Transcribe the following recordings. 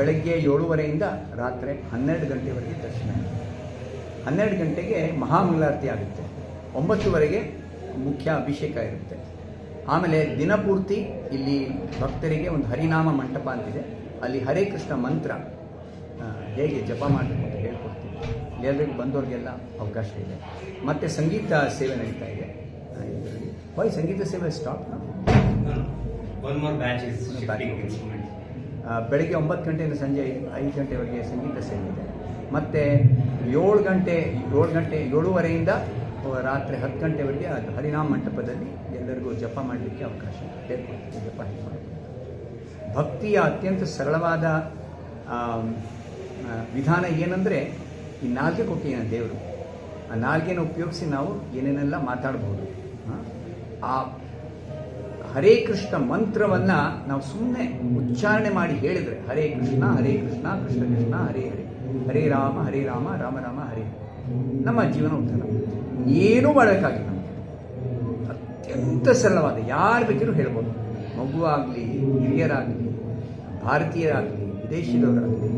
ಬೆಳಗ್ಗೆ ಏಳುವರೆಯಿಂದ ರಾತ್ರಿ ಹನ್ನೆರಡು ಗಂಟೆವರೆಗೆ ದರ್ಶನ. ಹನ್ನೆರಡು ಗಂಟೆಗೆ ಮಹಾಮಂಗಳಾರತಿ ಆಗುತ್ತೆ. ಒಂಬತ್ತುವರೆಗೆ ಮುಖ್ಯ ಅಭಿಷೇಕ ಇರುತ್ತೆ. ಆಮೇಲೆ ದಿನಪೂರ್ತಿ ಇಲ್ಲಿ ಭಕ್ತರಿಗೆ ಒಂದು ಹರಿನಾಮ ಮಂಟಪ ಅಂತಿದೆ. ಅಲ್ಲಿ ಹರೇ ಕೃಷ್ಣ ಮಂತ್ರ ಹೇಗೆ ಜಪ ಮಾಡಬೇಕು ಅಂತ ಹೇಳ್ಕೊಡ್ತೀವಿ. ಎಲ್ಲರಿಗೂ ಬಂದವ್ರಿಗೆಲ್ಲ ಅವಕಾಶ ಇದೆ. ಮತ್ತು ಸಂಗೀತ ಸೇವೆ ನಡೀತಾ ಇದೆ. ಹೋಯ್ ಇದರಲ್ಲಿ. ಸಂಗೀತ ಸೇವೆ ಸ್ಟಾಪ್ One ಬೆಳಗ್ಗೆ ಒಂಬತ್ತು ಗಂಟೆಯಿಂದ ಸಂಜೆ ಐದು ಗಂಟೆವರೆಗೆ ಸಂಗೀತ ಸೇವೆ ಇದೆ ಮತ್ತು ಏಳು ಗಂಟೆ ಏಳು ಗಂಟೆ, ಏಳುವರೆಯಿಂದ ರಾತ್ರಿ ಹತ್ತು ಗಂಟೆವರೆಗೆ ಅದು ಹರಿನಾಮ ಮಂಟಪದಲ್ಲಿ ಎಲ್ಲರಿಗೂ ಜಪ ಮಾಡಲಿಕ್ಕೆ ಅವಕಾಶ ಜಪ ಭಕ್ತಿಯ ಅತ್ಯಂತ ಸರಳವಾದ ವಿಧಾನ ಏನಂದರೆ ಈ ನಾಲ್ಗೆ ಕೊಟ್ಟಿನ ದೇವರು, ಆ ನಾಲ್ಗೆನ ಉಪಯೋಗಿಸಿ ನಾವು ಏನೇನೆಲ್ಲ ಮಾತಾಡ್ಬೋದು. ಆ ಹರೇ ಕೃಷ್ಣ ಮಂತ್ರವನ್ನು ನಾವು ಸುಮ್ಮನೆ ಉಚ್ಚಾರಣೆ ಮಾಡಿ ಹೇಳಿದರೆ, ಹರೇ ಕೃಷ್ಣ ಹರೇ ಕೃಷ್ಣ ಕೃಷ್ಣ ಕೃಷ್ಣ, ಹರೇ ಹರೇ ಹರೇ ರಾಮ ಹರೇ ರಾಮ ರಾಮ ರಾಮ, ಹರೇ. ನಮ್ಮ ಜೀವನ ಉದ್ಧಾರ ಏನೂ ಮಾಡಬೇಕಾಗಿಲ್ಲ ಅತ್ಯಂತ ಸರಳವಾದ, ಯಾರು ಬೇಕಿದ್ರು ಹೇಳ್ಬೋದು ಮಗುವಾಗಲಿ, ಹಿರಿಯರಾಗಲಿ, ಭಾರತೀಯರಾಗಲಿ ವಿದೇಶಿದವರಾಗಲಿ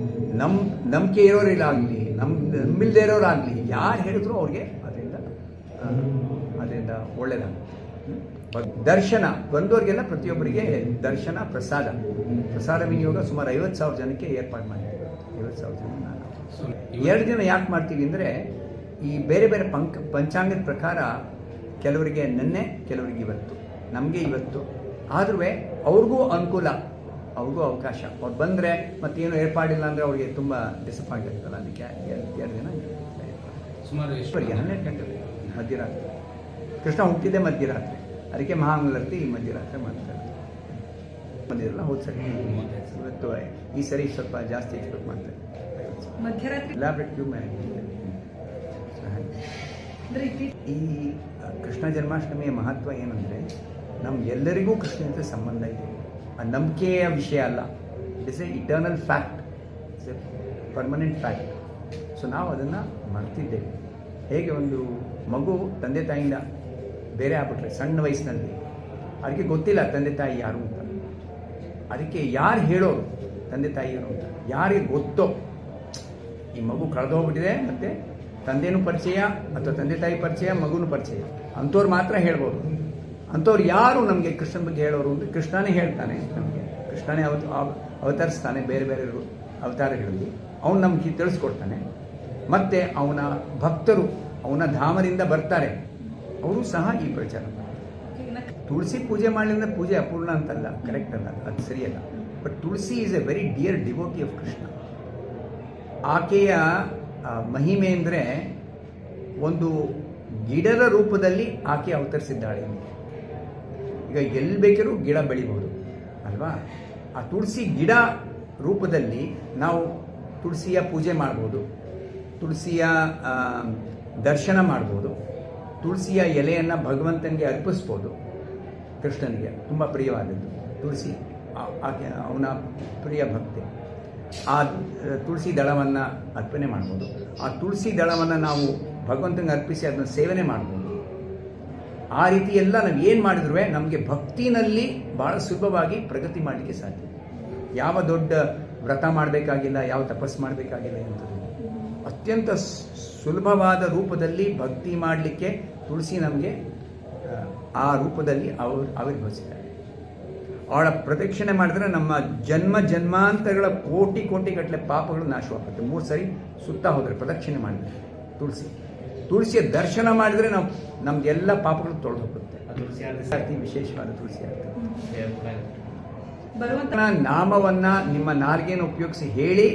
ನಮ್, ನಂಬಿಕೆ ಇರೋರಿಗಾಗಲಿ, ನಮ್, ನಂಬಿಲ್ದೇ ಇರೋರಾಗಲಿ, ಯಾರು ಹೇಳಿದ್ರು ಅವ್ರಿಗೆ ಅದರಿಂದ ಅದರಿಂದ ಒಳ್ಳೆಯದಾಗುತ್ತೆ? ದರ್ಶನ ಬಂದವರಿಗೆಲ್ಲ ಪ್ರತಿಯೊಬ್ಬರಿಗೆ ದರ್ಶನ ಪ್ರಸಾದ. ಪ್ರಸಾದ ವಿನಿಯೋಗ ಸುಮಾರು ಐವತ್ತು ಸಾವಿರ ಜನಕ್ಕೆ ಏರ್ಪಾಡು ಮಾಡಿದ್ದೀವಿ ಐವತ್ತು ಸಾವಿರ ಜನ ಎರಡು ದಿನ ಯಾಕೆ ಮಾಡ್ತೀವಿ ಅಂದರೆ ಈ ಬೇರೆ ಬೇರೆ ಪಂಕ್ ಪಂಚಾಂಗದ ಪ್ರಕಾರ ಕೆಲವರಿಗೆ ನೆನ್ನೆ ಕೆಲವರಿಗೆ ಇವತ್ತು. ನಮಗೆ ಇವತ್ತು. ಆದ್ರೂ ಅವ್ರಿಗೂ ಅನುಕೂಲ. ಅವ್ರಿಗೂ ಅವಕಾಶ. ಅವ್ರು ಬಂದರೆ ಏನು ಏರ್ಪಾಡಿಲ್ಲ ಅಂದರೆ ಅವ್ರಿಗೆ ತುಂಬ ಡಿಸಪಾಯಿಂಟ್ ಆಗ್ತಲ್ಲ ಅದಕ್ಕೆ ಎರಡು ದಿನ ಸುಮಾರು ಹನ್ನೆರಡು ಗಂಟೆ ಮಧ್ಯರಾತ್ರಿ. ಕೃಷ್ಣ ಹುಟ್ಟಿದೆ ಮಧ್ಯರಾತ್ರಿ. ಅದಕ್ಕೆ ಮಹಾಮಂಗಳಾರತಿ ಈ ಮಧ್ಯರಾತ್ರಿ ಮಾಡ್ತಾರೆ. ಬಂದಿರಲ್ಲ ಹೋದ ಸರಿ ಇವತ್ತು ಈ ಸರಿ ಸ್ವಲ್ಪ ಜಾಸ್ತಿ ಎಕ್ಸ್ಪೆಕ್ಟ್ ಮಾಡ್ತಾರೆ. ಮಧ್ಯರಾತ್ರಿ ಲ್ಯಾಬ್ರೆಟ್ ಕ್ಯೂ ಈ ಕೃಷ್ಣ ಜನ್ಮಾಷ್ಟಮಿಯ ಮಹತ್ವ ಏನಂದರೆ ನಮ್ಮ ಎಲ್ಲರಿಗೂ ಕೃಷ್ಣ ಜೊತೆ ಸಂಬಂಧ ಇದೆ. ಆ ನಂಬಿಕೆಯ ವಿಷಯ ಅಲ್ಲ. It's a eternal fact it's a permanent fact so ನಾವು ಅದನ್ನು ಮರ್ತಿದ್ದೇವೆ. ಹೇಗೆ ಒಂದು ಮಗು ತಂದೆ ತಾಯಿಯಿಂದ ಬೇರೆ ಆಗ್ಬಿಟ್ರೆ, ಸಣ್ಣ ವಯಸ್ಸಿನಲ್ಲಿ. ಅದಕ್ಕೆ ಗೊತ್ತಿಲ್ಲ ತಂದೆ ತಾಯಿ ಯಾರು ಅಂತ. ಅದಕ್ಕೆ ಯಾರು ಹೇಳೋರು ತಂದೆ ತಾಯಿಯವರು ಅಂತ. ಯಾರಿಗೆ ಗೊತ್ತೋ. ಈ ಮಗು ಕಳೆದೋಗ್ಬಿಟ್ಟಿದೆ ಮತ್ತೆ ತಂದೆನೂ ಪರಿಚಯ ಅಥವಾ ತಂದೆ ತಾಯಿ ಪರಿಚಯ, ಮಗುನೂ ಪರಿಚಯ. ಅಂಥವ್ರು ಮಾತ್ರ ಹೇಳ್ಬೋದು. ಅಂಥವ್ರು ಯಾರು ನಮಗೆ ಕೃಷ್ಣನ ಬಗ್ಗೆ ಹೇಳೋರು ಅಂದರೆ ಕೃಷ್ಣನೇ ಹೇಳ್ತಾನೆ ನಮಗೆ. ಕೃಷ್ಣನೇ ಅವತ್ ಅವ- ಅವತರಿಸ್ತಾನೆ ಬೇರೆ ಬೇರೆ ಅವತಾರಗಳಲ್ಲಿ. ಅವನು ನಮಗೆ ತಿಳಿಸ್ಕೊಡ್ತಾನೆ. ಮತ್ತೆ ಅವನ ಭಕ್ತರು ಅವನ ಧಾಮದಿಂದ ಬರ್ತಾರೆ. ಅವರು ಸಹ ಈ ಪ್ರಚಾರ ತುಳಸಿ ಪೂಜೆ ಮಾಡಲಿಲ್ಲ ಪೂಜೆ ಅಪೂರ್ಣ ಅಂತಲ್ಲ ಕರೆಕ್ಟ್ ಅಲ್ಲ ಅದು? ಸರಿಯಲ್ಲ. But Tulsi is a very dear devotee of Krishna ಆಕೆಯ ಮಹಿಮೆ ಅಂದರೆ ಒಂದು ಗಿಡದ ರೂಪದಲ್ಲಿ ಆಕೆ ಅವತರಿಸಿದ್ದಾಳೆ. ಈಗ ಎಲ್ಲಿ ಬೇಕಾದ್ರೂ ಗಿಡ ಬೆಳಿಬೋದು, ಅಲ್ವಾ? ಆ ತುಳಸಿ ಗಿಡ ರೂಪದಲ್ಲಿ ನಾವು ತುಳಸಿಯ ಪೂಜೆ ಮಾಡ್ಬೋದು, ತುಳಸಿಯ ದರ್ಶನ ಮಾಡ್ಬೋದು. ತುಳಸಿಯ ಎಲೆಯನ್ನು ಭಗವಂತನಿಗೆ ಅರ್ಪಿಸ್ಬೋದು. ಕೃಷ್ಣನಿಗೆ ತುಂಬ ಪ್ರಿಯವಾದದ್ದು. ತುಳಸಿ ಆಕೆ ಅವನ ಪ್ರಿಯ ಭಕ್ತಿ. ಆ ತುಳಸಿ ದಳವನ್ನು ಅರ್ಪಣೆ ಮಾಡ್ಬೋದು. ಆ ತುಳಸಿ ದಳವನ್ನು ನಾವು ಭಗವಂತನಿಗೆ ಅರ್ಪಿಸಿ ಅದನ್ನು ಸೇವನೆ ಮಾಡ್ಬೋದು. ಆ ರೀತಿ ಎಲ್ಲ ನಾವು ಏನು ಮಾಡಿದ್ರೂ ನಮಗೆ ಭಕ್ತಿನಲ್ಲಿ ಭಾಳ ಸುಲಭವಾಗಿ ಪ್ರಗತಿ ಮಾಡಲಿಕ್ಕೆ ಸಾಧ್ಯ. ಯಾವ ದೊಡ್ಡ ವ್ರತ ಮಾಡಬೇಕಾಗಿಲ್ಲ, ಯಾವ ತಪಸ್ಸು ಮಾಡಬೇಕಾಗಿಲ್ಲ ಎಂಥದ್ದು. ಅತ್ಯಂತ ಸುಲಭವಾದ ರೂಪದಲ್ಲಿ ಭಕ್ತಿ ಮಾಡಲಿಕ್ಕೆ ತುಳಸಿ ನಮಗೆ ಆ, ರೂಪದಲ್ಲಿ ಅವರು ಆವಿರ್ಭವಿಸಿದ್ದಾರೆ ಅವಳ ಪ್ರದಕ್ಷಿಣೆ ಮಾಡಿದ್ರೆ ನಮ್ಮ ಜನ್ಮ ಜನ್ಮಾಂತರಗಳ ಕೋಟಿ ಕೋಟಿ ಗಟ್ಟಲೆ ಪಾಪಗಳು ನಾಶವಾಗುತ್ತೆ ಮೂರು ಸರಿ ಸುತ್ತ ಹೋದರೆ ಪ್ರದಕ್ಷಿಣೆ ಮಾಡಿದ್ರೆ ತುಳಸಿ. ತುಳಸಿಯ ದರ್ಶನ ಮಾಡಿದ್ರೆ ನಾವು ನಮ್ದೆಲ್ಲ ಪಾಪಗಳು ತೊಳೆದು ಹೋಗುತ್ತೆ ತುಳಸಿ ವಿಶೇಷವಾದ ತುಳಸಿ ಭಗವಂತನ ನಾಮವನ್ನು ನಿಮ್ಮ ನಾಲ್ಗೆಯನ್ನು ಉಪಯೋಗಿಸಿ ಹೇಳಿ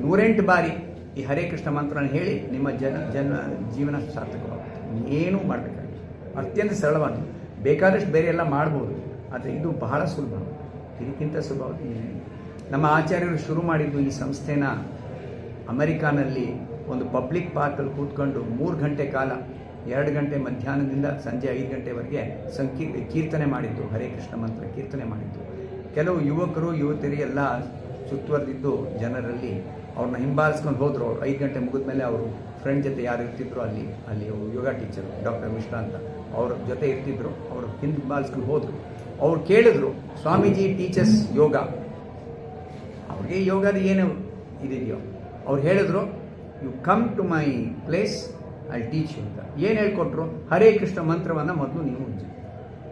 ನೂರೆಂಟು ಬಾರಿ ಈ ಹರೇ ಕೃಷ್ಣ ಮಂತ್ರನ ಹೇಳಿ ನಿಮ್ಮ ಜನ ಜನ ಜೀವನ ಸಾರ್ಥಕವಾಗುತ್ತೆ. ಏನೂ ಮಾಡಬೇಕಾಗಿಲ್ಲ. ಅತ್ಯಂತ ಸರಳವಾಗಿ ಬೇಕಾದಷ್ಟು ಬೇರೆ ಎಲ್ಲ ಮಾಡ್ಬೋದು, ಆದರೆ ಇದು ಬಹಳ ಸುಲಭ. ಇದಕ್ಕಿಂತ ಸುಲಭವಾಗಿ ನಮ್ಮ ಆಚಾರ್ಯರು ಶುರು ಮಾಡಿದ್ದು ಈ ಸಂಸ್ಥೆನ ಅಮೆರಿಕಾನಲ್ಲಿ ಒಂದು ಪಬ್ಲಿಕ್ ಪಾರ್ಕಲ್ಲಿ ಕೂತ್ಕೊಂಡು ಮೂರು ಗಂಟೆ ಕಾಲ, ಎರಡು ಗಂಟೆ ಮಧ್ಯಾಹ್ನದಿಂದ ಸಂಜೆ ಐದು ಗಂಟೆವರೆಗೆ ಸಂಕೀ, ಕೀರ್ತನೆ ಮಾಡಿದ್ದು, ಹರೇ ಕೃಷ್ಣ ಮಂತ್ರ ಕೀರ್ತನೆ ಮಾಡಿದ್ದು. ಕೆಲವು ಯುವಕರು ಯುವತಿಯರಿಗೆಲ್ಲ ಸುತ್ತುವರೆದಿದ್ದು ಜನರಲ್ಲಿ ಅವ್ರನ್ನ ಹಿಂಬಾಲಿಸ್ಕೊಂಡು ಹೋದ್ರು. ಅವ್ರು ಐದು ಗಂಟೆ ಮುಗಿದ ಮೇಲೆ ಅವರು ಫ್ರೆಂಡ್ ಜೊತೆ ಯಾರು ಇರ್ತಿದ್ರು ಅಲ್ಲಿ ಅಲ್ಲಿ ಅವರು ಯೋಗ ಟೀಚರು ಡಾಕ್ಟರ್ ಮಿಶ್ರಾ ಅಂತ. ಅವ್ರ ಜೊತೆ ಇರ್ತಿದ್ರು. ಅವರು ಹಿಂಬಾಲಿಸ್ಕೊಂಡು ಹೋದರು. ಅವ್ರು ಕೇಳಿದ್ರು, ಸ್ವಾಮೀಜಿ ಟೀಚರ್ಸ್ ಯೋಗ. ಅವ್ರಿಗೆ ಯೋಗದ ಏನು ಇದೆಯೋ ಅವ್ರು ಹೇಳಿದ್ರು you come to my place I teach you ಅಂತ. ಏನು ಹೇಳ್ಕೊಟ್ರು? ಹರೇ ಕೃಷ್ಣ ಮಂತ್ರವನ್ನು ಮೊದಲು ನೀವು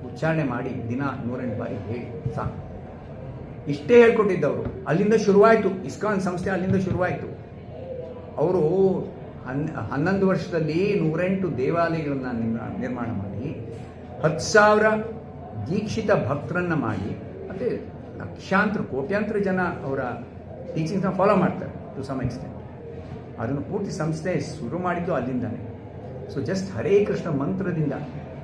ಉಚ್ಚಾರಣೆ ಮಾಡಿ, ದಿನ ನೂರೆಂಟು ಬಾರಿ ಹೇಳಿ, ಸಾಕು. ಇಷ್ಟೇ ಹೇಳ್ಕೊಟ್ಟಿದ್ದವರು. ಅಲ್ಲಿಂದ ಶುರುವಾಯಿತು. ಇಸ್ಕಾನ್ ಸಂಸ್ಥೆ ಅಲ್ಲಿಂದ ಶುರುವಾಯಿತು. ಅವರು ಹನ್, ಹನ್ನೊಂದು ವರ್ಷದಲ್ಲಿ ನೂರೆಂಟು ದೇವಾಲಯಗಳನ್ನು ನಿರ್ಮಾ- ನಿರ್ಮಾಣ ಮಾಡಿ, ಹತ್ತು ಸಾವಿರ ದೀಕ್ಷಿತ ಭಕ್ತರನ್ನು ಮಾಡಿ, ಮತ್ತು ಲಕ್ಷಾಂತರ, ಕೋಟ್ಯಾಂತರ ಜನ ಅವರ ಟೀಚಿಂಗ್ಸ್ನ ಫಾಲೋ ಮಾಡ್ತಾರೆ ಟು ಸಮ್ ಎಕ್ಸ್ಟೆಂಟ್ ಅದನ್ನು ಪೂರ್ತಿ ಸಂಸ್ಥೆ ಶುರು ಮಾಡಿದ್ದು ಅಲ್ಲಿಂದಾನೆ. ಸೊ ಜಸ್ಟ್ ಹರೇ ಕೃಷ್ಣ ಮಂತ್ರದಿಂದ.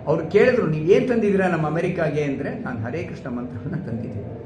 ಅವ್ರು ಕೇಳಿದ್ರು ಏನು ತಂದಿದ್ದೀರಾ ನಮ್ಮ ಅಮೆರಿಕಾಗೆ? ಅಂದರೆ, ನಾನು ಹರೇ ಕೃಷ್ಣ ಮಂತ್ರವನ್ನು ತಂದಿದ್ದೀನಿ.